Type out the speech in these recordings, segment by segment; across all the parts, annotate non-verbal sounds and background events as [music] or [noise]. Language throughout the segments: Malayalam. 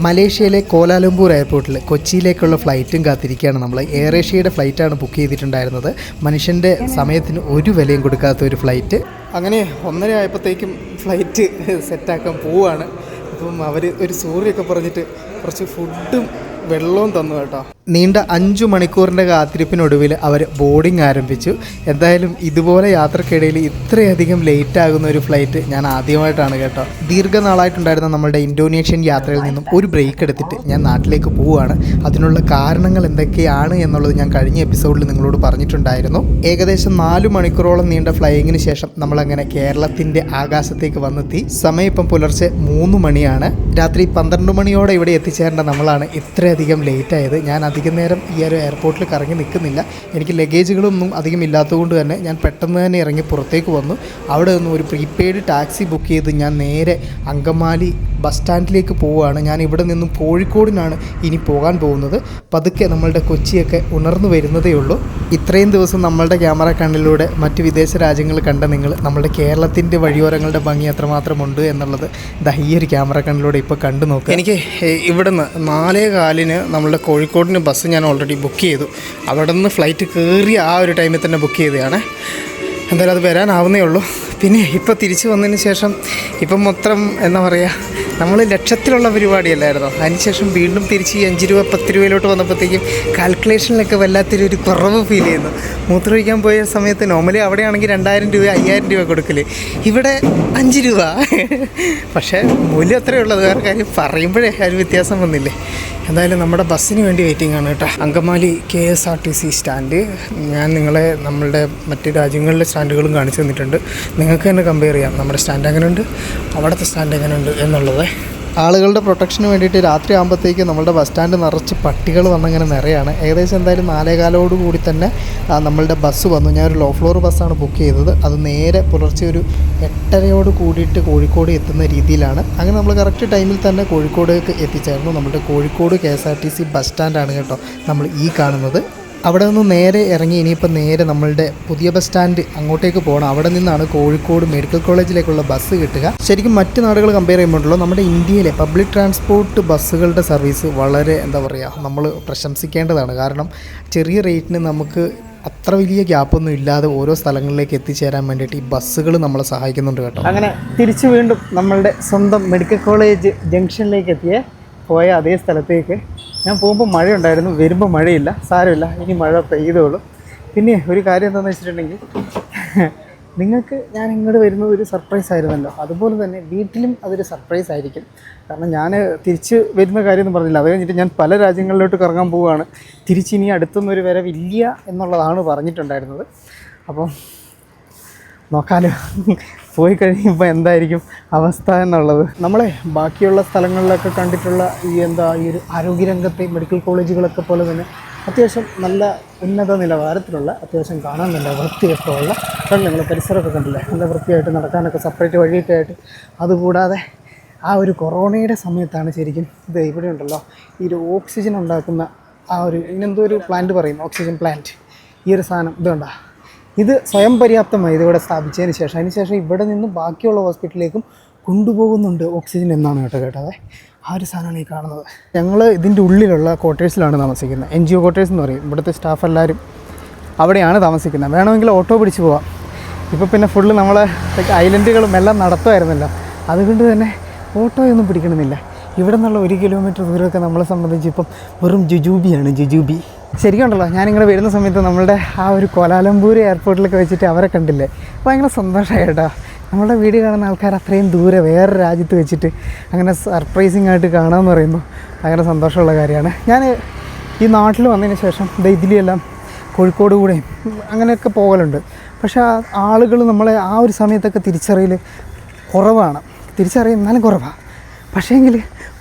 മലേഷ്യയിലെ കോലാലംപൂർ എയർപോർട്ടിൽ കൊച്ചിയിലേക്കുള്ള ഫ്ലൈറ്റും കാത്തിരിക്കുകയാണ്. നമ്മൾ എയർ ഏഷ്യയുടെ ഫ്ലൈറ്റാണ് ബുക്ക് ചെയ്തിട്ടുണ്ടായിരുന്നത്. മനുഷ്യന്റെ സമയത്തിന് ഒരു വിലയും കൊടുക്കാത്ത ഒരു ഫ്ലൈറ്റ്. അങ്ങനെ ഒന്നര ആയപ്പോഴത്തേക്കും ഫ്ലൈറ്റ് സെറ്റാക്കാൻ പോവുകയാണ് അപ്പം അവർ ഒരു സോറിയൊക്കെ പറഞ്ഞിട്ട് കുറച്ച് ഫുഡും വെള്ളവും തന്നു കേട്ടോ. നീണ്ട അഞ്ചു മണിക്കൂറിന്റെ കാത്തിരിപ്പിനൊടുവിൽ അവർ ബോർഡിംഗ് ആരംഭിച്ചു. എന്തായാലും ഇതുപോലെ യാത്രക്കിടയിൽ ഇത്രയധികം ലേറ്റ് ആകുന്ന ഒരു ഫ്ലൈറ്റ് ഞാൻ ആദ്യമായിട്ടാണ് കേട്ടോ. ദീർഘനാളായിട്ടുണ്ടായിരുന്ന നമ്മുടെ ഇന്തോനേഷ്യൻ യാത്രയിൽ നിന്നും ഒരു ബ്രേക്ക് എടുത്തിട്ട് ഞാൻ നാട്ടിലേക്ക് പോവുകയാണ്. അതിനുള്ള കാരണങ്ങൾ എന്തൊക്കെയാണ് എന്നുള്ളത് ഞാൻ കഴിഞ്ഞ എപ്പിസോഡിൽ നിങ്ങളോട് പറഞ്ഞിട്ടുണ്ടായിരുന്നു. ഏകദേശം നാല് മണിക്കൂറോളം നീണ്ട ഫ്ലൈയിങ്ങിന് ശേഷം നമ്മളങ്ങനെ കേരളത്തിന്റെ ആകാശത്തേക്ക് വന്നെത്തി. സമയം ഇപ്പം പുലർച്ചെ മൂന്ന് മണിയാണ്. രാത്രി പന്ത്രണ്ട് മണിയോടെ ഇവിടെ എത്തിച്ചേരേണ്ട നമ്മളാണ് ഇത്രയധികം ലേറ്റ് ആയത്. ഞാൻ അധികം നേരം ഈ ഒരു എയർപോർട്ടിൽ കറങ്ങി നിൽക്കുന്നില്ല എനിക്ക് ലഗേജുകളൊന്നും അധികം ഇല്ലാത്തതുകൊണ്ട് തന്നെ ഞാൻ പെട്ടെന്ന് തന്നെ ഇറങ്ങി പുറത്തേക്ക് വന്നു. അവിടെ നിന്നും ഒരു പ്രീപെയ്ഡ് ടാക്സി ബുക്ക് ചെയ്ത് ഞാൻ നേരെ അങ്കമാലി ബസ് സ്റ്റാൻഡിലേക്ക് പോവുകയാണ്. ഞാൻ ഇവിടെ നിന്നും കോഴിക്കോടിനാണ് ഇനി പോകാൻ പോകുന്നത്. പതുക്കെ നമ്മളുടെ കൊച്ചിയൊക്കെ ഉണർന്നു വരുന്നതേ ഉള്ളൂ. ഇത്രയും ദിവസം നമ്മളുടെ ക്യാമറ കണ്ണിലൂടെ മറ്റ് വിദേശ രാജ്യങ്ങൾ കണ്ട നിങ്ങൾ നമ്മുടെ കേരളത്തിന്റെ വഴിയോരങ്ങളുടെ ഭംഗി എത്രമാത്രം ഉണ്ട് എന്നുള്ളത് ദാ ഈ ഒരു ക്യാമറ കണ്ണിലൂടെ ഇപ്പോൾ കണ്ടു നോക്കുക. എനിക്ക് ഇവിടുന്ന് നാലേ കാലിന് നമ്മളുടെ കോഴിക്കോടിന് ബസ് ഞാൻ ഓൾറെഡി ബുക്ക് ചെയ്തു. അവിടെ നിന്ന് ഫ്ലൈറ്റ് കയറി ആ ഒരു ടൈമിൽ തന്നെ ബുക്ക് ചെയ്തതാണ്. എന്തായാലും അത് വരാനാവുന്നേ ഉള്ളൂ. പിന്നെ ഇപ്പോൾ തിരിച്ചു വന്നതിന് ശേഷം ഇപ്പം മൊത്തം എന്താ പറയുക നമ്മൾ ലക്ഷത്തിലുള്ള പരിപാടിയല്ലായിരുന്നോ? അതിനുശേഷം വീണ്ടും തിരിച്ച് ഈ അഞ്ച് രൂപ പത്ത് രൂപയിലോട്ട് വന്നപ്പോഴത്തേക്കും കാൽക്കുലേഷനിലൊക്കെ വല്ലാത്തൊരു ഒരു കുറവ് ഫീൽ ചെയ്യുന്നു. മൂത്രമൊഴിക്കാൻ പോയ സമയത്ത് നോർമലി അവിടെയാണെങ്കിൽ രണ്ടായിരം രൂപ അയ്യായിരം രൂപ കൊടുക്കൽ. ഇവിടെ അഞ്ച് രൂപ. പക്ഷേ മൂല്യം അത്രയേ ഉള്ളത് വേറെ കാര്യം. പറയുമ്പോഴേ ആ ഒരു വ്യത്യാസം വന്നില്ലേ? എന്തായാലും നമ്മുടെ ബസ്സിന് വേണ്ടി വെയിറ്റിംഗ് ആണ് കേട്ടോ. Angamaly K S R T C stand ഞാൻ നിങ്ങളെ നമ്മളുടെ മറ്റ് രാജ്യങ്ങളിലെ സ്റ്റാൻഡുകളും കാണിച്ചു തന്നിട്ടുണ്ട്. നിങ്ങൾക്ക് തന്നെ കമ്പയർ ചെയ്യാം. നമ്മുടെ സ്റ്റാൻഡ് എങ്ങനെയുണ്ട് അവിടുത്തെ സ്റ്റാൻഡ് എങ്ങനെയുണ്ട് എന്നുള്ളത്. ആളുകളുടെ പ്രൊട്ടക്ഷന് വേണ്ടിയിട്ട് രാത്രി ആകുമ്പോഴത്തേക്ക് നമ്മുടെ ബസ് സ്റ്റാൻഡ് നിറച്ച് പട്ടികൾ വന്നങ്ങനെ നിറയാണ്. ഏകദേശം എന്തായാലും നാലേകാലോട് കൂടി തന്നെ നമ്മളുടെ ബസ് വന്നു. ഞാൻ ഒരു ലോ ഫ്ലോർ ബസ്സാണ് ബുക്ക് ചെയ്തത്. അത് നേരെ പുലർച്ചെ ഒരു എട്ടരയോട് കൂടിയിട്ട് കോഴിക്കോട് എത്തുന്ന രീതിയിലാണ്. അങ്ങനെ നമ്മൾ കറക്റ്റ് ടൈമിൽ തന്നെ കോഴിക്കോടേക്ക് എത്തിച്ചായിരുന്നു നമ്മുടെ Kozhikode K S R T C bus സ്റ്റാൻഡാണ് കേട്ടോ നമ്മൾ ഈ കാണുന്നത്. അവിടെ നിന്ന് നേരെ ഇറങ്ങി ഇനിയിപ്പോൾ നേരെ നമ്മളുടെ പുതിയ ബസ് സ്റ്റാൻഡ് അങ്ങോട്ടേക്ക് പോകണം. അവിടെ നിന്നാണ് കോഴിക്കോട് മെഡിക്കൽ കോളേജിലേക്കുള്ള ബസ് കിട്ടുക. ശരിക്കും മറ്റ് നാടുകൾ കമ്പയർ ചെയ്യുമ്പോഴല്ലോ നമ്മുടെ ഇന്ത്യയിലെ പബ്ലിക് ട്രാൻസ്പോർട്ട് ബസ്സുകളുടെ സർവീസ് വളരെ എന്താ പറയുക നമ്മൾ പ്രശംസിക്കേണ്ടതാണ്. കാരണം ചെറിയ റേറ്റിന് നമുക്ക് അത്ര വലിയ ഗ്യാപ്പൊന്നും ഇല്ലാതെ ഓരോ സ്ഥലങ്ങളിലേക്ക് എത്തിച്ചേരാൻ വേണ്ടിയിട്ട് ഈ ബസ്സുകൾ നമ്മളെ സഹായിക്കുന്നുണ്ട് കേട്ടോ. അങ്ങനെ തിരിച്ചു വീണ്ടും നമ്മളുടെ സ്വന്തം മെഡിക്കൽ കോളേജ് ജംഗ്ഷനിലേക്ക് എത്തിയ പോയ അതേ സ്ഥലത്തേക്ക്. ഞാൻ പോകുമ്പോൾ മഴയുണ്ടായിരുന്നു. വരുമ്പോൾ മഴയില്ല. സാരമില്ല. ഇനി മഴ പെയ്തോളും. പിന്നെ ഒരു കാര്യം എന്താണെന്ന് വെച്ചിട്ടുണ്ടെങ്കിൽ [laughs] നിങ്ങൾക്ക് ഞാൻ ഇങ്ങോട്ട് വരുന്നത് ഒരു സർപ്രൈസ് ആയിരുന്നല്ലോ. അതുപോലെ തന്നെ വീട്ടിലും അതൊരു സർപ്രൈസ് ആയിരിക്കും. കാരണം ഞാൻ തിരിച്ച് വരുന്ന കാര്യമൊന്നും പറഞ്ഞില്ല. അത് കഴിഞ്ഞിട്ട് ഞാൻ പല രാജ്യങ്ങളിലോട്ട് കറങ്ങാൻ പോവുകയാണ്. തിരിച്ചിനി അടുത്തൊന്നും ഒരു വരവില്ല എന്നുള്ളതാണ് പറഞ്ഞിട്ടുണ്ടായിരുന്നത്. അപ്പം നോക്കാലോ. പോയി കഴിയുമ്പോൾ എന്തായിരിക്കും അവസ്ഥ എന്നുള്ളത്. നമ്മളെ ബാക്കിയുള്ള സ്ഥലങ്ങളിലൊക്കെ കണ്ടിട്ടുള്ള ഈ എന്താ ഈ ഒരു ആരോഗ്യരംഗത്തെ മെഡിക്കൽ കോളേജുകളൊക്കെ പോലെ തന്നെ അത്യാവശ്യം നല്ല ഉന്നത നിലവാരത്തിലുള്ള അത്യാവശ്യം കാണാൻ നല്ല വൃത്തിയൊക്കെ ഉള്ള നിങ്ങൾ പരിസരമൊക്കെ കണ്ടില്ലേ? നല്ല വൃത്തിയായിട്ട് നടക്കാനൊക്കെ സെപ്പറേറ്റ് വഴിയൊക്കെ ആയിട്ട് അതുകൂടാതെ ആ ഒരു കൊറോണയുടെ സമയത്താണ് ശരിക്കും ഇത് ഇവിടെ ഉണ്ടല്ലോ ഈ ഒരു ഓക്സിജൻ ഉണ്ടാക്കുന്ന ആ ഒരു ഇതിനെന്തോ ഒരു പ്ലാന്റ് പറയും ഓക്സിജൻ പ്ലാന്റ് ഈ ഒരു സാധനം ഇതുണ്ടാ? ഇത് സ്വയം പര്യാപ്തമായി ഇതിവിടെ സ്ഥാപിച്ചതിന് ശേഷം. അതിന് ശേഷം ഇവിടെ നിന്ന് ബാക്കിയുള്ള ഹോസ്പിറ്റലിലേക്കും കൊണ്ടുപോകുന്നുണ്ട് ഓക്സിജൻ എന്നാണ് കേട്ടോ കേട്ടത്. ആ ഒരു സാധനമാണ് ഈ കാണുന്നത്. ഞങ്ങൾ ഇതിന്റെ ഉള്ളിലുള്ള ക്വാർട്ടേഴ്സിലാണ് താമസിക്കുന്നത്. എൻ ജി ഒ ക്വാർട്ടേഴ്സ് എന്ന് പറയും. ഇവിടുത്തെ സ്റ്റാഫ് എല്ലാവരും അവിടെയാണ് താമസിക്കുന്നത്. വേണമെങ്കിൽ ഓട്ടോ പിടിച്ച് പോവാം. ഇപ്പോൾ പിന്നെ ഫുള്ള് നമ്മളെ ഐലൻഡുകളും എല്ലാം നടത്തുമായിരുന്നല്ലോ. അതുകൊണ്ട് തന്നെ ഓട്ടോയൊന്നും പിടിക്കണമെന്നില്ല. ഇവിടെ നിന്നുള്ള ഒരു കിലോമീറ്റർ ദൂരമൊക്കെ നമ്മളെ സംബന്ധിച്ച് ഇപ്പം വെറും ജുജൂബിയാണ് ജുജൂബി. ശരിക്കും ഉണ്ടല്ലോ ഞാനിങ്ങനെ വരുന്ന സമയത്ത് നമ്മളുടെ ആ ഒരു കോലാലംപൂർ എയർപോർട്ടിലൊക്കെ വെച്ചിട്ട് അവരെ കണ്ടില്ലേ? ഭയങ്കര സന്തോഷമായി കേട്ടോ. നമ്മളുടെ വീട് കാണുന്ന ആൾക്കാർ അത്രയും ദൂരെ വേറെ രാജ്യത്ത് വെച്ചിട്ട് അങ്ങനെ സർപ്രൈസിങ് ആയിട്ട് കാണാമെന്ന് പറയുമ്പോൾ ഭയങ്കര സന്തോഷമുള്ള കാര്യമാണ്. ഞാൻ ഈ നാട്ടിൽ വന്നതിന് ശേഷം ഇതിലെല്ലാം കോഴിക്കോട് കൂടെയും അങ്ങനെയൊക്കെ പോകലുണ്ട്. പക്ഷേ ആ ആളുകൾ നമ്മളെ ആ ഒരു സമയത്തൊക്കെ തിരിച്ചറിയൽ കുറവാണ്. തിരിച്ചറിയും എന്നാലും കുറവാണ് പക്ഷേങ്കിൽ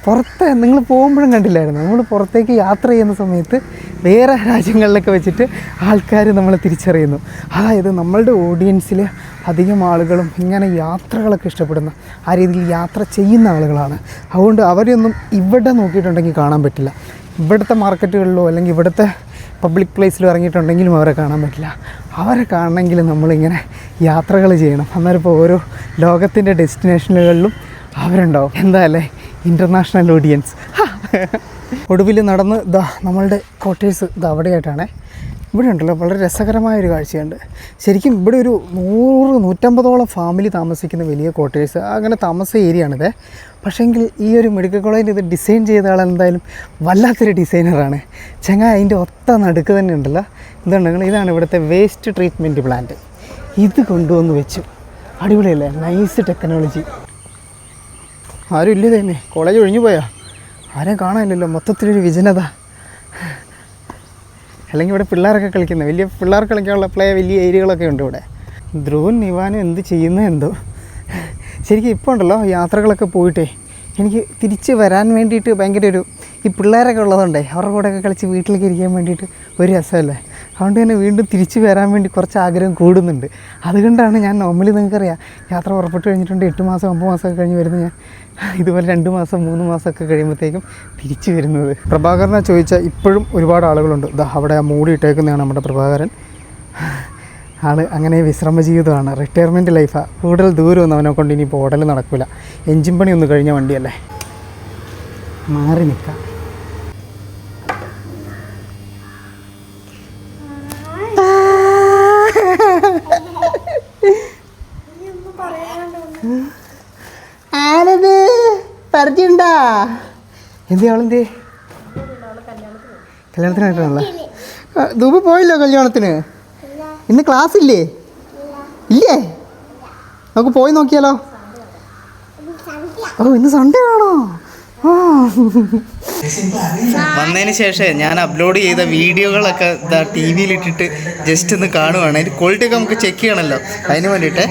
പുറത്ത് നിങ്ങൾ പോകുമ്പോഴും കണ്ടില്ലായിരുന്നു. നമ്മൾ പുറത്തേക്ക് യാത്ര ചെയ്യുന്ന സമയത്ത് വേറെ രാജ്യങ്ങളിലൊക്കെ വെച്ചിട്ട് ആൾക്കാർ നമ്മളെ തിരിച്ചറിയുന്നു. അതായത് നമ്മളുടെ ഓഡിയൻസിൽ അധികം ആളുകളും ഇങ്ങനെ യാത്രകളൊക്കെ ഇഷ്ടപ്പെടുന്ന ആ രീതിയിൽ യാത്ര ചെയ്യുന്ന ആളുകളാണ്. അതുകൊണ്ട് അവരെയൊന്നും ഇവിടെ നോക്കിയിട്ടുണ്ടെങ്കിൽ കാണാൻ പറ്റില്ല. ഇവിടുത്തെ മാർക്കറ്റുകളിലോ അല്ലെങ്കിൽ ഇവിടുത്തെ പബ്ലിക് പ്ലേസിലോ ഇറങ്ങിയിട്ടുണ്ടെങ്കിലും അവരെ കാണാൻ പറ്റില്ല. അവരെ കാണണമെങ്കിൽ നമ്മളിങ്ങനെ യാത്രകൾ ചെയ്യണം. അന്നേരം ഇപ്പോൾ ഓരോ ലോകത്തിന്റെ ഡെസ്റ്റിനേഷനുകളിലും അവരുണ്ടാവും. എന്താ അല്ലേ? International audience. ഒടുവിൽ നടന്ന് ദാ നമ്മളുടെ കോട്ടേഴ്സ് ഇത് അവിടെയായിട്ടാണേ. ഇവിടെ ഉണ്ടല്ലോ വളരെ രസകരമായ ഒരു കാഴ്ചയുണ്ട്. ശരിക്കും ഇവിടെ ഒരു നൂറ് നൂറ്റമ്പതോളം ഫാമിലി താമസിക്കുന്ന വലിയ കോട്ടേഴ്സ് അങ്ങനെ താമസ ഏരിയ ആണിത് പക്ഷേങ്കിൽ ഈ ഒരു മെഡിക്കൽ കോളേജിൽ ഇത് ഡിസൈൻ ചെയ്ത ആൾ എന്തായാലും വല്ലാത്തൊരു ഡിസൈനറാണ്. ചങ്ങ അതിന്റെ ഒത്ത നടുക്ക് തന്നെ ഉണ്ടല്ലോ. ഇതുണ്ടെങ്കിൽ ഇതാണ് ഇവിടുത്തെ വേസ്റ്റ് ട്രീറ്റ്മെന്റ് പ്ലാന്റ്. ഇത് കൊണ്ടുവന്ന് വെച്ചു. അടിപൊളിയല്ലേ? Nice technology. ആരും ഇല്ലേ തന്നെ കോളേജ് ഒഴിഞ്ഞു പോയാ. ആരും കാണാനില്ലല്ലോ. മൊത്തത്തിലൊരു വിജനത. അല്ലെങ്കിൽ ഇവിടെ പിള്ളേരൊക്കെ കളിക്കുന്നത് വലിയ പിള്ളേർക്ക് കളിക്കാനുള്ള പ്ലേ വലിയ ഏരിയകളൊക്കെ ഉണ്ട് ഇവിടെ. ധ്രുവൻ നിവാനും എന്ത് ചെയ്യുന്ന എന്തോ. ശരിക്കും ഇപ്പോൾ ഉണ്ടല്ലോ യാത്രകളൊക്കെ പോയിട്ടേ. എനിക്ക് തിരിച്ച് വരാൻ വേണ്ടിയിട്ട് ഭയങ്കര ഒരു ഈ പിള്ളേരൊക്കെ ഉള്ളതുകൊണ്ടേ അവരുടെ കൂടെയൊക്കെ കളിച്ച് വീട്ടിലേക്ക് ഇരിക്കാൻ വേണ്ടിയിട്ട് ഒരു രസമല്ലേ? അതുകൊണ്ട് തന്നെ വീണ്ടും തിരിച്ചു വരാൻ വേണ്ടി കുറച്ച് ആഗ്രഹം കൂടുന്നുണ്ട്. അതുകൊണ്ടാണ് ഞാൻ നോർമലി നിങ്ങൾക്കറിയാം. യാത്ര പുറപ്പെട്ട് കഴിഞ്ഞിട്ടുണ്ട് എട്ട് മാസം ഒമ്പത് മാസമൊക്കെ കഴിഞ്ഞ് വരുന്നത് ഞാൻ. ഇതുപോലെ രണ്ട് മാസം മൂന്ന് മാസമൊക്കെ കഴിയുമ്പോഴത്തേക്കും തിരിച്ചു വരുന്നത്. പ്രഭാകരനെ ചോദിച്ചാൽ ഇപ്പോഴും ഒരുപാട് ആളുകളുണ്ട്. ഇതാ അവിടെ മൂടിയിട്ടേക്കുന്നതാണ് നമ്മുടെ പ്രഭാകരൻ. ആൾ അങ്ങനെ വിശ്രമ ജീവിതമാണ് റിട്ടയർമെന്റ് ലൈഫാണ് കൂടുതൽ ദൂരമൊന്നും അവനെ കൊണ്ട് ഇനിയിപ്പോൾ ഓടൽ നടക്കില്ല എഞ്ചിൻ പണി ഒന്ന് കഴിഞ്ഞ വണ്ടിയല്ലേ? മാറി നിൽക്കാം. എന്തി അവളെന്തി? കല്യാണത്തിനായിട്ടാണല്ലേ. ദൂബ് പോയില്ലോ കല്യാണത്തിന്? ഇന്ന് ക്ലാസ് ഇല്ലേ? ഇല്ലേ നമുക്ക് പോയി നോക്കിയാലോ? ഓ ഇന്ന് സൺഡേ ആണോ? വന്നതിന് ശേഷം ഞാൻ അപ്ലോഡ് ചെയ്ത വീഡിയോകളൊക്കെ ഇതാ ടി വിയിൽ ഇട്ടിട്ട് ജസ്റ്റ് ഒന്ന് കാണുവാണ്. അതിന്റെ ക്വാളിറ്റി ഒക്കെ നമുക്ക് ചെക്ക് ചെയ്യണമല്ലോ. അതിന് വേണ്ടിയിട്ട്.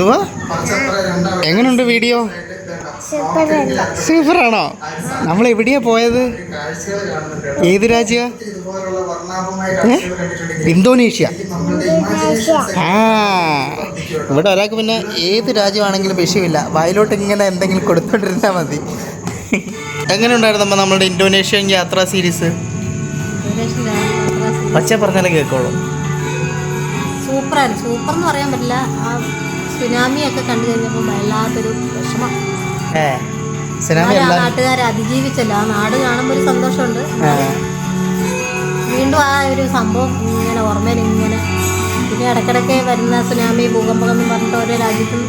ദുവാ എങ്ങനെയുണ്ട് വീഡിയോ സൂപ്പറാണോ. നമ്മൾ എവിടെയാ പോയത്? ഏത് രാജ്യ? ഇന്തോനേഷ്യ. ആ ഇവിടെ ഒരാൾക്ക് പിന്നെ ഏത് രാജ്യമാണെങ്കിലും വിഷയമില്ല. വായിലോട്ട് ഇങ്ങനെ എന്തെങ്കിലും കൊടുത്തോണ്ടിരുന്നാൽ മതി. എങ്ങനെ ഉണ്ടായിരുന്നു നമ്മളുടെ ഇന്തോനേഷ്യൻ യാത്രാ സീരീസ് പച്ച പറഞ്ഞാലേ കേൾക്കോളൂ സൂപ്പറാണ് സൂപ്പർ എന്ന് പറയാൻ പറ്റില്ല. ആ സുനാമി ഒക്കെ കണ്ടു കഴിഞ്ഞപ്പോൾ വല്ലാത്തൊരു വിഷമം. നാട്ടുകാരെ അതിജീവിച്ചല്ലോ? ആ നാട് കാണുമ്പോൾ ഒരു സന്തോഷമുണ്ട്. വീണ്ടും ആ ഒരു സംഭവം ഇങ്ങനെ ഓർമ്മയിൽ ഇങ്ങനെ പിന്നെ ഇടക്കിടക്ക് വരുന്ന സുനാമി ഭൂകമ്പം എന്ന് പറഞ്ഞിട്ട് ഓരോ രാജ്യത്തും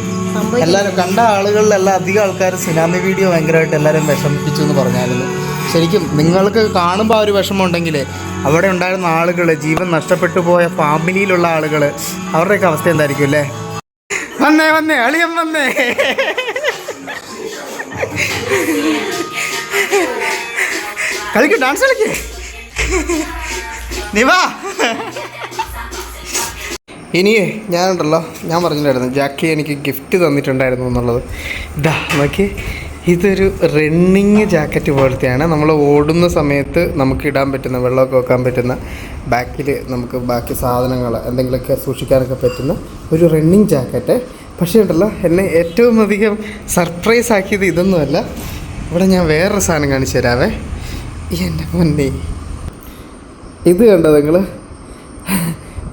എല്ലാവരും കണ്ട ആളുകളിലെല്ലാം അധികം ആൾക്കാർ സുനാമി വീഡിയോ ഭയങ്കരമായിട്ട് എല്ലാവരും വിഷമിപ്പിച്ചു എന്ന് പറഞ്ഞായിരുന്നു. ശരിക്കും നിങ്ങൾക്ക് കാണുമ്പോൾ ആ ഒരു വിഷമം ഉണ്ടെങ്കിൽ അവിടെ ഉണ്ടായിരുന്ന ആളുകൾ ജീവൻ നഷ്ടപ്പെട്ടു പോയ ഫാമിലിയിലുള്ള ആളുകൾ അവരുടെയൊക്കെ അവസ്ഥ എന്തായിരിക്കും അല്ലേ? വന്നേ വന്നേ അളിയൻ വന്നേ. കളിക്ക് ഡാൻസ് കളിക്ക്. നിവാ ഇനിയേ ഞാനുണ്ടല്ലോ. ഞാൻ പറഞ്ഞിട്ടുണ്ടായിരുന്നു ജാക്കി എനിക്ക് ഗിഫ്റ്റ് തന്നിട്ടുണ്ടായിരുന്നു എന്നുള്ളത്. ഇതാ നോക്കി ഇതൊരു റണ്ണിങ് ജാക്കറ്റ് പോലത്തെയാണ്. നമ്മൾ ഓടുന്ന സമയത്ത് നമുക്ക് ഇടാൻ പറ്റുന്ന വെള്ളമൊക്കെ വെക്കാൻ പറ്റുന്ന ബാക്കിൽ നമുക്ക് ബാക്കി സാധനങ്ങൾ എന്തെങ്കിലുമൊക്കെ സൂക്ഷിക്കാനൊക്കെ പറ്റുന്ന ഒരു റണ്ണിങ് ജാക്കറ്റ് പക്ഷേ ഉണ്ടല്ലോ എന്നെ ഏറ്റവും അധികം സർപ്രൈസ് ആക്കിയത് ഇതൊന്നുമല്ല. ഇവിടെ ഞാൻ വേറൊരു സാധനം കാണിച്ചു തരാവേ. എന്റെ മുന്നി ഇത് കണ്ടോ നിങ്ങൾ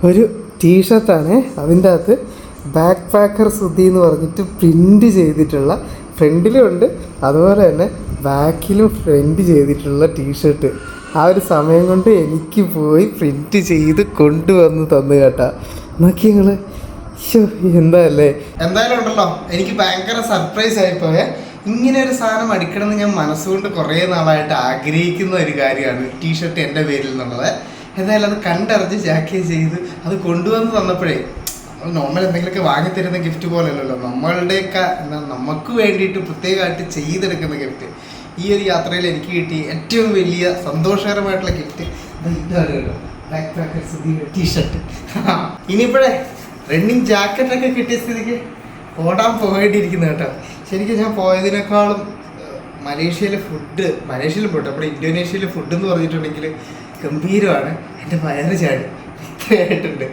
ഒരു ടീഷർട്ടാണ് അതിന്റെ അകത്ത് ബാക്ക് പാക്കർ സുദ്ധി എന്ന് പറഞ്ഞിട്ട് പ്രിന്റ് ചെയ്തിട്ടുള്ള ഫ്രണ്ടിലും ഉണ്ട്. അതുപോലെ തന്നെ ബാക്കിലും പ്രിന്റ് ചെയ്തിട്ടുള്ള ടീഷർട്ട് ആ ഒരു സമയം കൊണ്ട് എനിക്ക് പോയി പ്രിന്റ് ചെയ്ത് കൊണ്ടുവന്ന് തന്നു കേട്ടോ. നോക്കി എന്താ അല്ലേ എന്തായാലും ഉണ്ടല്ലോ. എനിക്ക് ഭയങ്കര സർപ്രൈസ് ആയിപ്പോയെ ഇങ്ങനെ ഒരു സാധനം അടിക്കണമെന്ന് ഞാൻ മനസ്സുകൊണ്ട് കുറേ നാളായിട്ട് ആഗ്രഹിക്കുന്ന ഒരു കാര്യമാണ് ടീഷർട്ട് എന്റെ പേരിൽ നിന്നുള്ളത് എന്തായാലും അത് കണ്ടറിഞ്ഞ് ജാക്കേജ് ചെയ്ത് അത് കൊണ്ടുവന്ന് തന്നപ്പോഴേ നോർമൽ എന്തെങ്കിലുമൊക്കെ വാങ്ങിത്തരുന്ന ഗിഫ്റ്റ് പോലെയല്ലല്ലോ. നമ്മളുടെയൊക്കെ എന്താ നമുക്ക് വേണ്ടിയിട്ട് പ്രത്യേകമായിട്ട് ചെയ്തെടുക്കുന്ന ഗിഫ്റ്റ് ഈ ഒരു യാത്രയിൽ എനിക്ക് കിട്ടിയ ഏറ്റവും വലിയ സന്തോഷകരമായിട്ടുള്ള ഗിഫ്റ്റ് ഇതാണ് കേട്ടോ. ടീഷർട്ട് ഇനിയിപ്പോഴേ റണ്ണിങ് ജാക്കറ്റൊക്കെ കിട്ടിയ സ്ഥിതിക്ക് ഓടാൻ പോകേണ്ടിയിരിക്കുന്നു കേട്ടോ. ശരിക്കും ഞാൻ പോയതിനേക്കാളും മലേഷ്യയിലെ ഫുഡ് മലേഷ്യയിലെ ഫുഡ് നമ്മുടെ ഇന്തോനേഷ്യയിലെ ഫുഡ് എന്ന് പറഞ്ഞിട്ടുണ്ടെങ്കിൽ ഗംഭീരമാണ്. എന്റെ വയറ് ചാടി. ഇത്രയായിട്ടുണ്ട്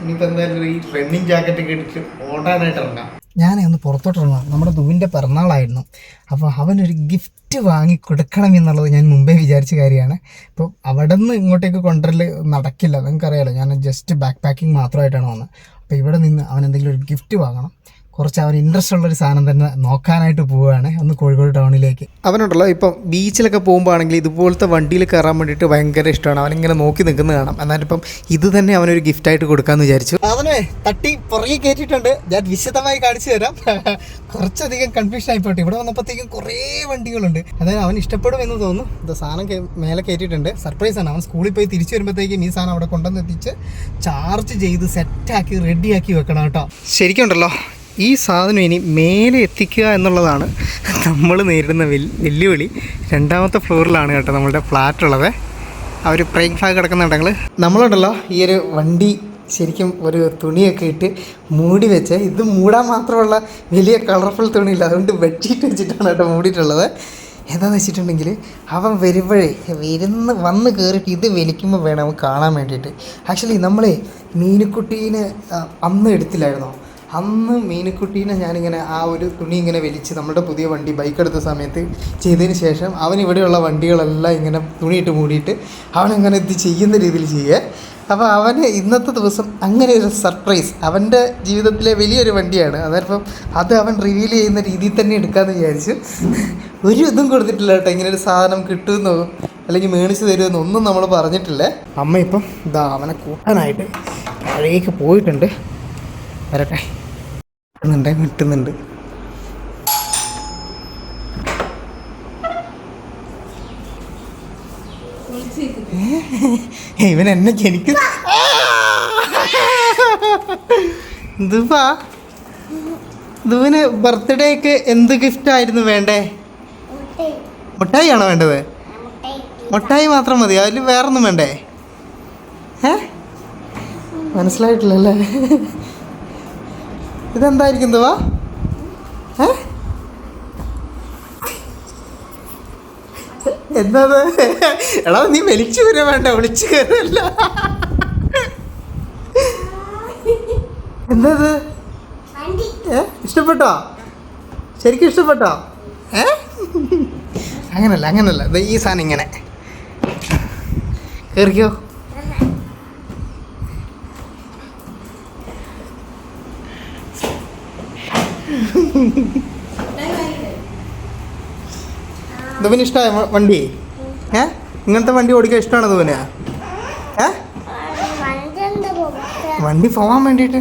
ഇനിയിപ്പോൾ എന്തായാലും ഈ റണ്ണിങ് ജാക്കറ്റൊക്കെ ഇട്ടിട്ട് ഓടാനായിട്ട് ഇറങ്ങാം. ഞാനേ ഒന്ന് പുറത്തോട്ട് ഇറങ്ങാം നമ്മുടെ ദുവിന്റെ പിറന്നാളായിരുന്നു. അപ്പോൾ അവനൊരു ഗിഫ്റ്റ് വാങ്ങി കൊടുക്കണം എന്നുള്ളത് ഞാൻ മുമ്പേ വിചാരിച്ച കാര്യമാണ്. ഇപ്പോൾ അവിടെ നിന്ന് ഇങ്ങോട്ടേക്ക് കൊണ്ടുവരൽ നടക്കില്ല. നിങ്ങൾക്കറിയാലോ ഞാൻ ജസ്റ്റ് ബാക്ക് പാക്കിംഗ് മാത്രമായിട്ടാണ് വന്നത്. അപ്പോൾ ഇവിടെ നിന്ന് അവൻ എന്തെങ്കിലും ഒരു ഗിഫ്റ്റ് വാങ്ങണം. കുറച്ച് അവൻ ഇൻട്രസ്റ്റ് ഉള്ള ഒരു സാധനം തന്നെ നോക്കാനായിട്ട് പോവുകയാണ് ഒന്ന് കോഴിക്കോട് ടൗണിലേക്ക് അവനുണ്ടല്ലോ ഇപ്പം ബീച്ചിലൊക്കെ പോകുമ്പോൾ ആണെങ്കിൽ ഇതുപോലത്തെ വണ്ടിയിൽ കയറാൻ വേണ്ടിയിട്ട് ഭയങ്കര ഇഷ്ടമാണ്. അവനിങ്ങനെ നോക്കി നിൽക്കുന്നത് കാണാം. എന്നാലും ഇപ്പം ഇത് തന്നെ അവനൊരു ഗിഫ്റ്റായിട്ട് കൊടുക്കാമെന്ന് വിചാരിച്ചു. അവനെ തട്ടി പുറകെ കയറ്റിയിട്ടുണ്ട്. ഞാൻ വിശദമായി കാണിച്ചു തരാം. കുറച്ചധികം കൺഫ്യൂഷൻ ആയിപ്പോട്ടെ. ഇവിടെ വന്നപ്പോഴത്തേക്കും കുറേ വണ്ടികളുണ്ട്. അതായത് അവൻ ഇഷ്ടപ്പെടും എന്ന് തോന്നുന്നു. ഇത് സാധനം മേലെ കയറ്റിയിട്ടുണ്ട്. സർപ്രൈസ് ആണ്. അവൻ സ്കൂളിൽ പോയി തിരിച്ചു വരുമ്പോഴത്തേക്കും ഈ സാധനം അവിടെ കൊണ്ടുവന്ന് എത്തിച്ച് ചാർജ് ചെയ്ത് സെറ്റാക്കി റെഡിയാക്കി വെക്കണം കേട്ടോ. ശരിക്കും ഉണ്ടല്ലോ ഈ സാധനം ഇനി മേലെ എത്തിക്കുക എന്നുള്ളതാണ് നമ്മൾ നേരിടുന്ന വെല്ലുവിളി. രണ്ടാമത്തെ ഫ്ലോറിലാണ് കേട്ടോ നമ്മളുടെ ഫ്ലാറ്റ് ഉള്ളത്. ആ ഒരു പ്രൈം ഫ്ലാഗ് കിടക്കുന്നുണ്ടെങ്കിൽ നമ്മളുണ്ടല്ലോ ഈ ഒരു വണ്ടി ശരിക്കും ഒരു തുണിയൊക്കെ ഇട്ട് മൂടി വെച്ച് ഇത് മൂടാൻ മാത്രമുള്ള വലിയ കളർഫുൾ തുണിയില്ല അതുകൊണ്ട് ബെഡ്ഷീറ്റ് വെച്ചിട്ടാണ് കേട്ടോ മൂടിയിട്ടുള്ളത്. എന്താണെന്ന് വെച്ചിട്ടുണ്ടെങ്കിൽ അവൻ വരുമ്പോഴേ വരുന്ന് വന്ന് കയറിയിട്ട് ഇത് വലിക്കുമ്പോൾ വേണം അവൻ കാണാൻ വേണ്ടിയിട്ട്. ആക്ച്വലി നമ്മളെ മീനുക്കുട്ടീനെ അന്ന് എടുത്തില്ലായിരുന്നോ? അന്ന് മീനുക്കുട്ടീനെ ഞാനിങ്ങനെ ആ ഒരു തുണി ഇങ്ങനെ വലിച്ച് നമ്മുടെ പുതിയ വണ്ടി ബൈക്ക് എടുത്ത സമയത്ത് ചെയ്തതിന് ശേഷം അവൻ ഇവിടെയുള്ള വണ്ടികളെല്ലാം ഇങ്ങനെ തുണിയിട്ട് മൂടിയിട്ട് അവനങ്ങനെ ഇത് ചെയ്യുന്ന രീതിയിൽ ചെയ്യുക അപ്പോൾ അവന് ഇന്നത്തെ ദിവസം അങ്ങനെ ഒരു സർപ്രൈസ് അവന്റെ ജീവിതത്തിലെ വലിയൊരു വണ്ടിയാണ്. അതായപ്പം അത് അവൻ റിവീൽ ചെയ്യുന്ന രീതിയിൽ തന്നെ എടുക്കാമെന്ന് വിചാരിച്ചു ഒരു ഇതും കൊടുത്തിട്ടില്ല കേട്ടോ. ഇങ്ങനെ ഒരു സാധനം കിട്ടുമെന്നോ അല്ലെങ്കിൽ മേടിച്ച് തരുമെന്നോ ഒന്നും നമ്മൾ പറഞ്ഞിട്ടില്ല. അമ്മ ഇപ്പം ഇതാ അവനെ കൂട്ടാനായിട്ട് താഴേക്ക് പോയിട്ടുണ്ട്. വരട്ടെ. കിട്ടുന്നുണ്ട് കിട്ടുന്നുണ്ട്. ഇവൻ എന്നെ ജനിക്ക ഇതുവിന് ഇതുവിന് ബർത്ത്ഡേക്ക് എന്ത് ഗിഫ്റ്റ് ആയിരുന്നു വേണ്ടേ? മുട്ടായി ആണോ വേണ്ടത്? മുട്ടായി മാത്രം മതി അതിൽ വേറൊന്നും വേണ്ടേ? ഏ? മനസ്സിലായിട്ടില്ലല്ലേ? ഇതെന്തായിരിക്കും ഇതുവാ ഏ? എന്നത്? എടാ നീ വലിച്ചു വരാൻ വേണ്ട വിളിച്ചു കയറല്ല എന്നത്? ഏ ഇഷ്ടപ്പെട്ടോ? ശരിക്കും ഇഷ്ടപ്പെട്ടോ? ഏ? അങ്ങനല്ല അങ്ങനല്ല. ദേ ഈ സാധനം ഇങ്ങനെ. കയറിക്കോ ദുവിന് ഇഷ്ടമായ വണ്ടി? ഏ? ഇങ്ങനത്തെ വണ്ടി ഓടിക്കാൻ ഇഷ്ടമാണ് ദുബിന്? ഏ? വണ്ടി പോവാൻ വേണ്ടിയിട്ട്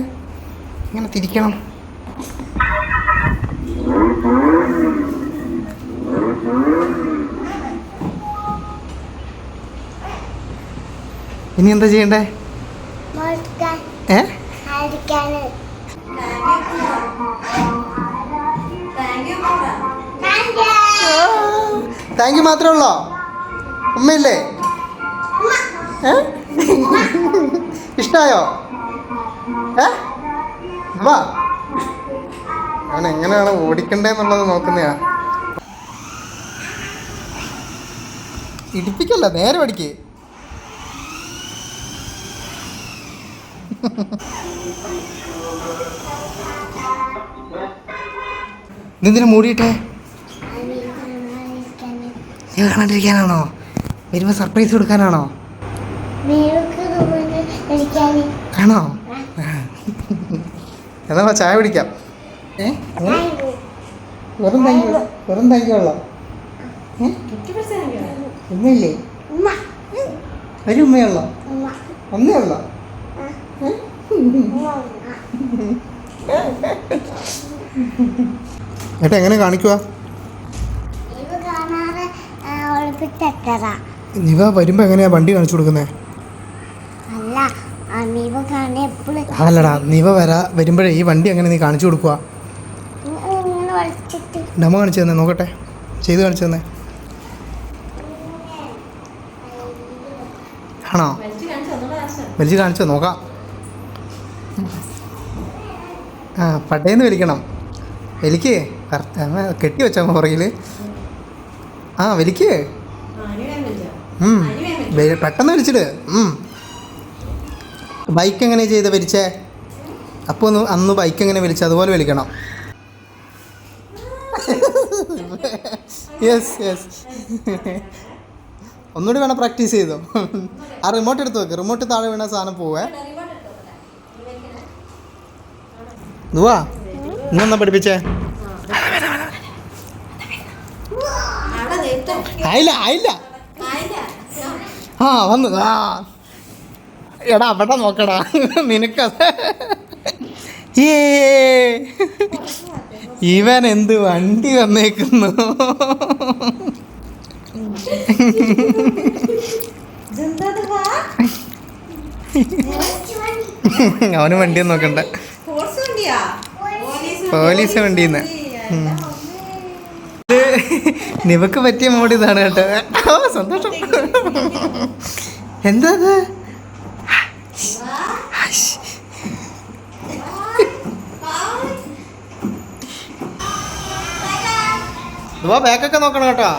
ഇങ്ങനെ തിരിക്കണം. ഇനി എന്താ ചെയ്യണ്ടേ? ഏ? താങ്ക് യു മാത്രമേ ഉള്ളോ ഉമ്മയില്ലേ ഇഷ്ടായോ? ഏ? വാ അവൻ എങ്ങനെയാണ് ഓടിക്കണ്ടേന്നുള്ളത് നോക്കുന്നയാ. ഇടിപ്പിക്കല്ല നേരെ പഠിക്ക് ഇതെന്തിനാ മൂടിയിട്ടേ? നീ കാണാണ്ടിരിക്കാനാണോ വരുമ്പോൾ സർപ്രൈസ് കൊടുക്കാനാണോ? ആണോ? എന്നാ ചായ പിടിക്കാം ഏ? വെറും താങ്ക് യു വെറും യു ഉമ്മയില്ലേ? ഒരു ഉമ്മയുള്ളോ? ഒന്നേ ഉള്ളോ? ഏട്ടാ എങ്ങനെ കാണിക്കുക നിവ വരുമ്പോ എങ്ങനെയാ വണ്ടി കാണിച്ചു കൊടുക്കുന്നേ? അല്ല അമീബ കാണാൻ എപ്പോഴും അല്ലടാ നിവ വരാ വരുമ്പോഴേ ഈ വണ്ടി എങ്ങനെ നീ കാണിച്ചു കൊടുക്കുക ഡമ കാണിച്ചു തന്നെ നോക്കട്ടെ. ചെയ്ത് കാണിച്ചു തന്നെ. ആണോ? വലിച്ച് കാണിച്ചോ നോക്കാം. ആ പട്ടേന്ന് വലിക്കണം. വലിക്കേ കെട്ടി വെച്ചാൽ പുറകിൽ ആ വലിക്ക്. പെട്ടെന്ന് വലിച്ചിട് ബൈക്ക് എങ്ങനെ ചെയ്ത് വലിച്ചേ അപ്പോൾ ഒന്ന് അന്ന് ബൈക്ക് എങ്ങനെ വിളിച്ച? അതുപോലെ വിളിക്കണം. യെസ് യെസ് ഒന്നുകൂടി വേണം പ്രാക്ടീസ് ചെയ്തോ. ആ റിമോട്ട് എടുത്ത് വെക്ക്. റിമോട്ട് താഴെ വീണ സാധനം പോവേ. ദുവാ ഇന്നെന്നാ പഠിപ്പിച്ചേ? ആയില്ല ആയില്ല. ആ വന്നു. ആ. എടാ അവിടെ നോക്കടാ. നിനക്കത് ഏ. ഇവൻ എന്ത് വണ്ടി വന്നേക്കുന്നു? അവന് വണ്ടി നോക്കണ്ട. പോലീസ് വണ്ടിന്ന്. നിവക്ക് പറ്റിയ മോഡ് ഇതാണ് കേട്ടോ. സന്തോഷം. [laughs] എന്താ ബാക്കൊക്കെ നോക്കണം കേട്ടോ.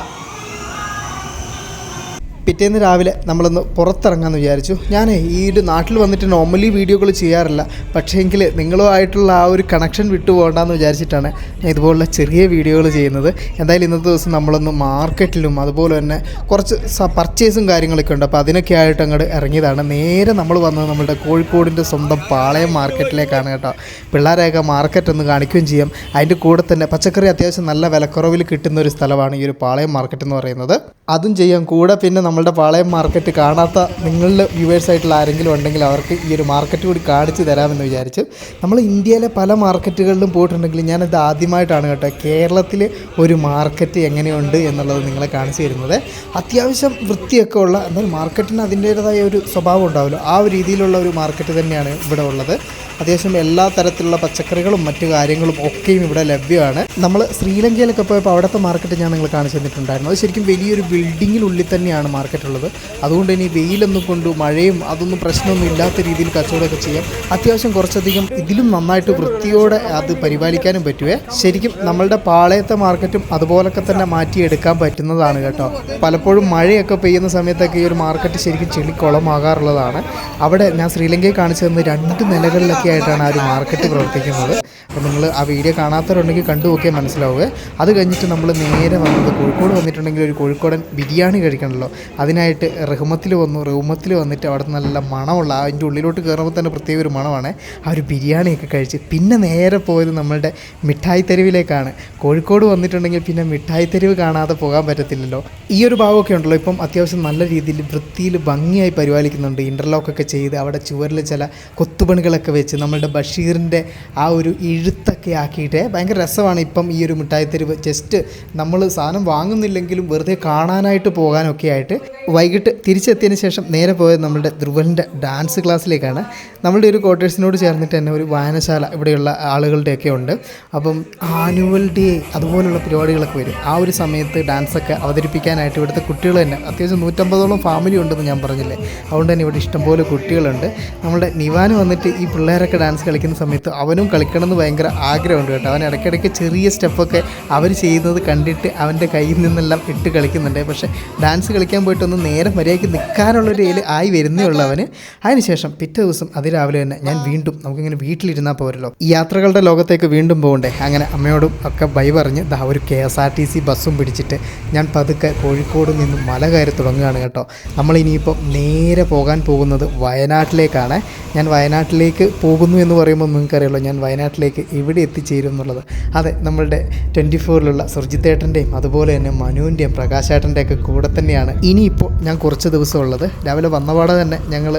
പിറ്റേന്ന് രാവിലെ നമ്മളൊന്ന് പുറത്തിറങ്ങാമെന്ന് വിചാരിച്ചു. ഞാൻ ഈ ഒരു നാട്ടിൽ വന്നിട്ട് നോർമലി വീഡിയോകൾ ചെയ്യാറില്ല. പക്ഷേ എങ്കിൽ നിങ്ങളുമായിട്ടുള്ള ആ ഒരു കണക്ഷൻ വിട്ടു പോകണ്ടെന്ന് വിചാരിച്ചിട്ടാണ് ഞാൻ ഇതുപോലുള്ള ചെറിയ വീഡിയോകൾ ചെയ്യുന്നത്. എന്തായാലും ഇന്നത്തെ ദിവസം നമ്മളൊന്ന് മാർക്കറ്റിലും അതുപോലെ തന്നെ കുറച്ച് പർച്ചേസും കാര്യങ്ങളൊക്കെ ഉണ്ട്. അപ്പോൾ അതിനൊക്കെ ആയിട്ട് അങ്ങോട്ട് ഇറങ്ങിയതാണ്. നേരെ നമ്മൾ വന്നത് നമ്മുടെ കോഴിക്കോടിന്റെ സ്വന്തം പാളയം മാർക്കറ്റിലേക്കാണ് കേട്ടോ. പിള്ളേരെയൊക്കെ മാർക്കറ്റ് ഒന്ന് കാണിക്കുകയും ചെയ്യാം. അതിന്റെ കൂടെ തന്നെ പച്ചക്കറി അത്യാവശ്യം നല്ല വിലക്കുറവിൽ കിട്ടുന്ന ഒരു സ്ഥലമാണ് ഈ ഒരു പാളയം മാർക്കറ്റ് എന്ന് പറയുന്നത്. അതും ചെയ്യാം. കൂടെ പിന്നെ നമ്മളുടെ പാളയം മാർക്കറ്റ് കാണാത്ത നിങ്ങളുടെ വ്യൂവേഴ്സ് ആയിട്ടുള്ള ആരെങ്കിലും ഉണ്ടെങ്കിൽ അവർക്ക് ഈ ഒരു മാർക്കറ്റ് കൂടി കാണിച്ചു തരാമെന്ന് വിചാരിച്ച് നമ്മൾ ഇന്ത്യയിലെ പല മാർക്കറ്റുകളിലും പോയിട്ടുണ്ടെങ്കിൽ ഞാനത് ആദ്യമായിട്ടാണ് കേട്ടോ കേരളത്തിൽ ഒരു മാർക്കറ്റ് എങ്ങനെയുണ്ട് എന്നുള്ളത് നിങ്ങളെ കാണിച്ചു തരുന്നത്. അത്യാവശ്യം വൃത്തിയൊക്കെ ഉള്ള എന്നാൽ മാർക്കറ്റിന് അതിന്റേതായ ഒരു സ്വഭാവം ഉണ്ടാവുമല്ലോ. ആ ഒരു രീതിയിലുള്ള ഒരു മാർക്കറ്റ് തന്നെയാണ് ഇവിടെ ഉള്ളത്. അത്യാവശ്യം എല്ലാ തരത്തിലുള്ള പച്ചക്കറികളും മറ്റു കാര്യങ്ങളും ഒക്കെയും ഇവിടെ ലഭ്യമാണ്. നമ്മൾ ശ്രീലങ്കയിലൊക്കെ പോയപ്പോൾ അവിടുത്തെ മാർക്കറ്റ് ഞാൻ നിങ്ങൾ കാണിച്ചു തന്നിട്ടുണ്ടായിരുന്നു. അത് ശരിക്കും വലിയൊരു ബിൽഡിങ്ങിനുള്ളിൽ തന്നെയാണ് മാർക്കറ്റ് ഉള്ളത്. അതുകൊണ്ട് ഇനി വെയിലൊന്നും കൊണ്ട് മഴയും അതൊന്നും പ്രശ്നമൊന്നും ഇല്ലാത്ത രീതിയിൽ കച്ചവടമൊക്കെ ചെയ്യാം. അത്യാവശ്യം കുറച്ചധികം ഇതിലും നന്നായിട്ട് വൃത്തിയോടെ അത് പരിപാലിക്കാനും പറ്റുവേ. ശരിക്കും നമ്മളുടെ പാളയത്തെ മാർക്കറ്റും അതുപോലൊക്കെ തന്നെ മാറ്റിയെടുക്കാൻ പറ്റുന്നതാണ് കേട്ടോ. പലപ്പോഴും മഴയൊക്കെ പെയ്യുന്ന സമയത്തൊക്കെ ഈ ഒരു മാർക്കറ്റ് ശരിക്കും ചെളിക്കുളമാകാറുള്ളതാണ്. അവിടെ ഞാൻ ശ്രീലങ്കയിൽ കാണിച്ചു തന്ന രണ്ട് നിലകളിലൊക്കെ ആയിട്ടാണ് ആ ഒരു മാർക്കറ്റ് പ്രവർത്തിക്കുന്നത്. അപ്പോൾ നിങ്ങൾ ആ വീഡിയോ കാണാത്തവരുണ്ടെങ്കിൽ കണ്ടു നോക്കിയാൽ മനസ്സിലാവുക. അത് കഴിഞ്ഞിട്ട് നമ്മൾ നേരെ വന്നത് കോഴിക്കോട് വന്നിട്ടുണ്ടെങ്കിൽ ഒരു കോഴിക്കോടൻ ബിരിയാണി കഴിക്കണമല്ലോ അതിനായിട്ട് റഹ്മത്തിൽ വന്നു. റഹ്മത്തിൽ വന്നിട്ട് അവിടെ നല്ല മണമുള്ള അതിന്റെ ഉള്ളിലോട്ട് കയറുമ്പോൾ തന്നെ പ്രത്യേക ഒരു മണമാണ്. ആ ഒരു ബിരിയാണിയൊക്കെ കഴിച്ച് പിന്നെ നേരെ പോയത് നമ്മളുടെ മിഠായി തെരുവിലേക്കാണ്. കോഴിക്കോട് വന്നിട്ടുണ്ടെങ്കിൽ പിന്നെ മിഠായി തെരുവ് കാണാതെ പോകാൻ പറ്റത്തില്ലല്ലോ. ഈ ഒരു ഭാഗമൊക്കെ ഉണ്ടല്ലോ. ഇപ്പം അത്യാവശ്യം നല്ല രീതിയിൽ വൃത്തിയിൽ ഭംഗിയായി പരിപാലിക്കുന്നുണ്ട്. ഇന്റർലോക്കൊക്കെ ചെയ്ത് അവിടെ ചുവരിൽ ചില കൊത്തുപണികളൊക്കെ വെച്ച് നമ്മളുടെ ബഷീറിന്റെ ആ ഒരു എഴുത്തൊക്കെ ആക്കിയിട്ട് ഭയങ്കര രസമാണ് ഇപ്പം ഈ ഒരു മിഠായി തെരുവ്. ജസ്റ്റ് നമ്മൾ സാധനം വാങ്ങുന്നില്ലെങ്കിലും വെറുതെ കാണാനായിട്ട് പോകാനൊക്കെ ആയിട്ട് വൈകിട്ട് തിരിച്ചെത്തിയതിന് ശേഷം നേരെ പോയത് നമ്മളുടെ ധ്രുവന്റെ ഡാൻസ് ക്ലാസ്സിലേക്കാണ് നമ്മളുടെ ഒരു ക്വാർട്ടേഴ്സിനോട് ചേർന്നിട്ട് തന്നെ ഒരു വായനശാല ഇവിടെയുള്ള ആളുകളുടെയൊക്കെ ഉണ്ട്. അപ്പം ആനുവൽ ഡേ അതുപോലുള്ള പരിപാടികളൊക്കെ വരും. ആ ഒരു സമയത്ത് ഡാൻസൊക്കെ അവതരിപ്പിക്കാനായിട്ട് ഇവിടുത്തെ കുട്ടികൾ തന്നെ അത്യാവശ്യം നൂറ്റമ്പതോളം ഫാമിലി ഉണ്ടെന്ന് ഞാൻ പറഞ്ഞില്ലേ? അതുകൊണ്ട് തന്നെ ഇവിടെ ഇഷ്ടംപോലെ കുട്ടികളുണ്ട്. നമ്മുടെ നിവാന് വന്നിട്ട് ഈ പിള്ളേരൊക്കെ ഡാൻസ് കളിക്കുന്ന സമയത്ത് അവനും കളിക്കണം എന്ന് ഭയങ്കര ആഗ്രഹമുണ്ട് കേട്ടോ. അവൻ ഇടയ്ക്കിടയ്ക്ക് ചെറിയ സ്റ്റെപ്പൊക്കെ അവർ ചെയ്യുന്നത് കണ്ടിട്ട് അവന്റെ കയ്യിൽ നിന്നെല്ലാം ഇട്ട് കളിക്കുന്നുണ്ട്. പക്ഷേ ഡാൻസ് കളിക്കാൻ പോയിട്ടൊന്ന് നേരെ മര്യാദയ്ക്ക് നിൽക്കാനുള്ളൊരു ഇതിൽ ആയി വരുന്നേ ഉള്ളൂ അവന്. അതിനുശേഷം പിറ്റേ ദിവസം അതിരാവിലെ തന്നെ ഞാൻ വീണ്ടും നമുക്കിങ്ങനെ വീട്ടിലിരുന്നാൽ പോരല്ലോ. ഈ യാത്രകളുടെ ലോകത്തേക്ക് വീണ്ടും പോകണ്ടേ? അങ്ങനെ അമ്മയോടും ഒക്കെ ബൈ പറഞ്ഞ് ദാ ഒരു K S R T C ബസ്സും പിടിച്ചിട്ട് ഞാൻ പതുക്കെ കോഴിക്കോട് നിന്ന് മല കയറി തുടങ്ങുകയാണ് കേട്ടോ. നമ്മളിനിയിപ്പോൾ നേരെ പോകാൻ പോകുന്നത് വയനാട്ടിലേക്കാണ്. ഞാൻ വയനാട്ടിലേക്ക് പോകുന്നു എന്ന് പറയുമ്പോൾ നിങ്ങൾക്കറിയാലോ ഞാൻ വയനാട്ടിലേക്ക് എവിടെ എത്തിച്ചേരും എന്നുള്ളത്. അതെ നമ്മളുടെ ട്വന്റി ഫോറിലുള്ള സുർജിത്തേട്ടന്റെയും അതുപോലെ തന്നെ മനുവിന്റെയും പ്രകാശേട്ടന്റെയൊക്കെ കൂടെ തന്നെയാണ് ഇനിയിപ്പോൾ ഞാൻ കുറച്ച് ദിവസം ഉള്ളത് രാവിലെ വന്നപാടെ തന്നെ ഞങ്ങൾ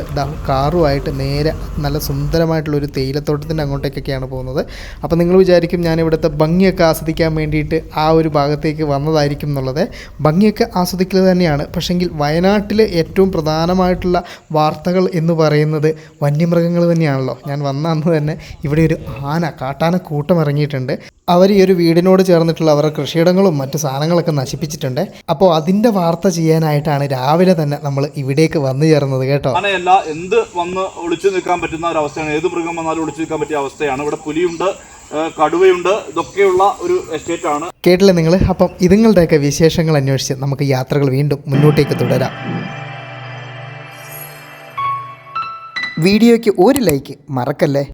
കാറുമായിട്ട് നേരെ നല്ല സുന്ദരമായിട്ടുള്ളൊരു തേയിലത്തോട്ടത്തിന്റെ അങ്ങോട്ടേക്കൊക്കെയാണ് പോകുന്നത്. അപ്പോൾ നിങ്ങൾ വിചാരിക്കും ഞാൻ ഇവിടുത്തെ ഭംഗിയൊക്കെ ആസ്വദിക്കാൻ വേണ്ടിയിട്ട് ആ ഒരു ഭാഗത്തേക്ക് വന്നതായിരിക്കും എന്നുള്ളത്. ഭംഗിയൊക്കെ ആസ്വദിക്കുക തന്നെയാണ്. പക്ഷെങ്കിൽ വയനാട്ടിലെ ഏറ്റവും പ്രധാനമായിട്ടുള്ള വാർത്തകൾ എന്ന് പറയുന്നത് വന്യമൃഗങ്ങൾ തന്നെയാണല്ലോ. ഞാൻ വന്ന അന്ന് തന്നെ ഇവിടെ ഒരു ആന കാട്ടാന കൂട്ടം ഇറങ്ങിയിട്ടുണ്ട്. അവർ ഈ ഒരു വീടിനോട് ചേർന്നിട്ടുള്ള അവരുടെ കൃഷിയിടങ്ങളും മറ്റു സാധനങ്ങളൊക്കെ നശിപ്പിച്ചിട്ടുണ്ട്. അപ്പോൾ അതിന്റെ വാർത്ത ചെയ്യാനായിട്ടാണ് രാവിലെ തന്നെ നമ്മൾ ഇവിടേക്ക് വന്നു ചേർന്നത് കേട്ടോ. ആനയല്ല എന്ത് വന്ന് ഒളിച്ചു നിൽക്കാൻ പറ്റുന്ന ഒരു അവസ്ഥയാണ് ഏത് മൃഗം വന്നാലും ഒളിച്ചു നിൽക്കാൻ പറ്റിയ അവസ്ഥയാണ്. ഇവിടെ പുലിയുണ്ട് കടുവയുണ്ട് ഇതൊക്കെയുള്ള ഒരു എസ്റ്റേറ്റ് ആണ്. കേട്ടില്ലേ നിങ്ങൾ? അപ്പം ഇതുങ്ങളുടെയൊക്കെ വിശേഷങ്ങൾ അന്വേഷിച്ച് നമുക്ക് യാത്രകൾ വീണ്ടും മുന്നോട്ടേക്ക് തുടരാം. വീഡിയോയ്ക്ക് ഒരു ലൈക്ക് മറക്കല്ലേ?